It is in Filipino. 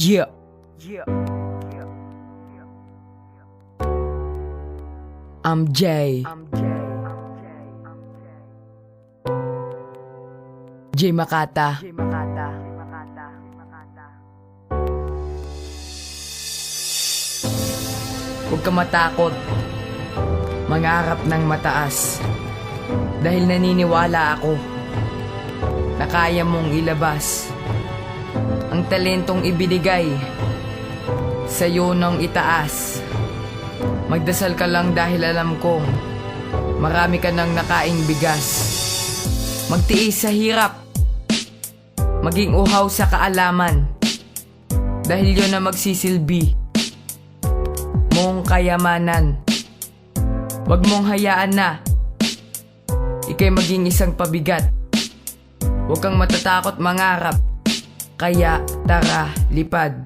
Yeah. I'm Jay. Jay Makata. Huwag ka matakot. Mangarap ng mataas. Dahil naniniwala ako na kaya mong ilabas ang talentong ibinigay sa'yo nang itaas. Magdasal ka lang dahil alam kong marami ka nang nakaing bigas. Magtiis sa hirap. Maging uhaw sa kaalaman. Dahil yun na magsisilbi mong kayamanan. Huwag mong hayaan na ikay maging isang pabigat. Huwag kang matatakot mangarap. Kaya tara, lipad.